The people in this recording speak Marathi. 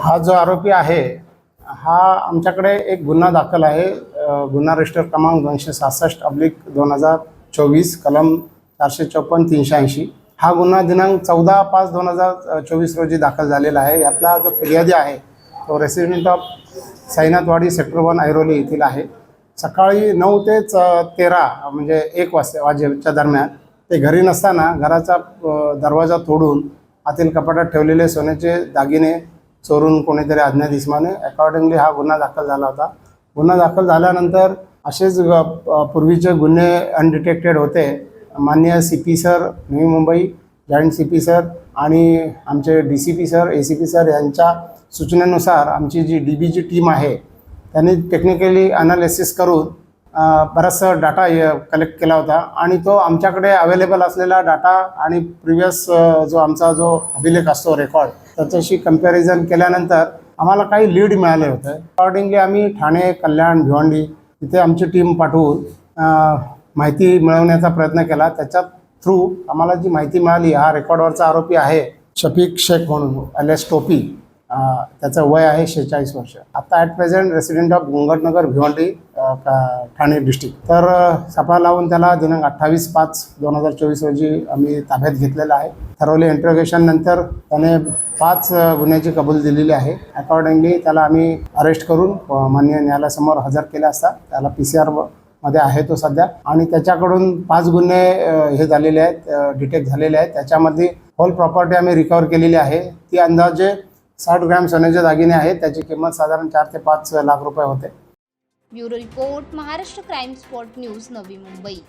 हा जो आरोपी आहे हा आमच्याकडे एक गुन्हा दाखल आहे. गुन्हा रजिस्टर क्रमांक दोनशे सहासष्ट अब्लिक दोन हजार चोवीस कलम चारशे चौपन्न तीनशे ऐंशी. हा गुन्हा दिनांक चौदा पाच दोन हजार चोवीस रोजी दाखल झालेला आहे. यातला जो फिर्यादी आहे तो resident of Sainathwadi sector one Airoli येथील आहे. सकाळी नऊ ते च तेरा म्हणजे एक वाजता वाजेच्या दरम्यान ते घरी नसताना घराचा दरवाजा तोडून आतील कपाटात ठेवलेले सोन्याचे दागिने चोरून कोणीतरी अज्ञात इसमाने अकॉर्डिंगली हा गुन्हा दाखल झाला होता. गुन्हा दाखल झाल्यानंतर असेच पूर्वीचे गुन्हे अनडिटेक्टेड होते. माननीय C P sir Navi Mumbai joint C P sir आणि आमचे D C P sir A C P sir यांच्या सूचनेनुसार आमची जी डी बीची टीम आहे त्यांनी टेक्निकली अनालिसिस करून बराचसा डाटा कलेक्ट केला होता. आणि तो आमच्याकडे अवेलेबल असलेला डाटा आणि प्रिव्हियस जो आमचा जो अभिलेख असतो रेकॉर्ड त्याच्याशी कंपॅरिझन केल्यानंतर आम्हाला काही लीड मिळाले होते. अकॉर्डिंगली आम्ही ठाणे कल्याण भिवंडी तिथे आमची टीम पाठवून माहिती मिळवण्याचा प्रयत्न केला. त्याच्या थ्रू आम्हाला जी माहिती मिळाली हा रेकॉर्डवरचा आरोपी आहे शफीक शेख म्हणून एल एस टोपी. त्याचं वय आहे शेहेचाळीस वर्ष. आता at present resident of Gongatnagar Bhiwandi Thane district तर सपा लावून त्याला दिनांक अठ्ठावीस पाच दोन हजार चोवीस रोजी आम्ही ताब्यात घेतलेला आहे. ठरवले इंटरोगेशन नंतर त्याने पाच गुन्ह्याची कबूल दिलेली आहे. अकॉर्डिंगली त्याला आम्ही अरेस्ट करून मान्य माननीय न्यायालयासमोर हजर केला असता. त्याला पी सी आरमध्ये आहे तो सध्या. आणि त्याच्याकडून पाच गुन्हे हे झालेले आहेत डिटेक्ट झालेले आहेत. त्याच्यामध्ये होल प्रॉपर्टी आम्ही रिकवर केलेली आहे. ती अंदाजे साठ ग्रॅम सोन्याचे दागिने आहेत. त्याची किंमत साधारण चार ते पाच लाख रुपये होते. Bureau report Maharashtra crime spot news Navi Mumbai.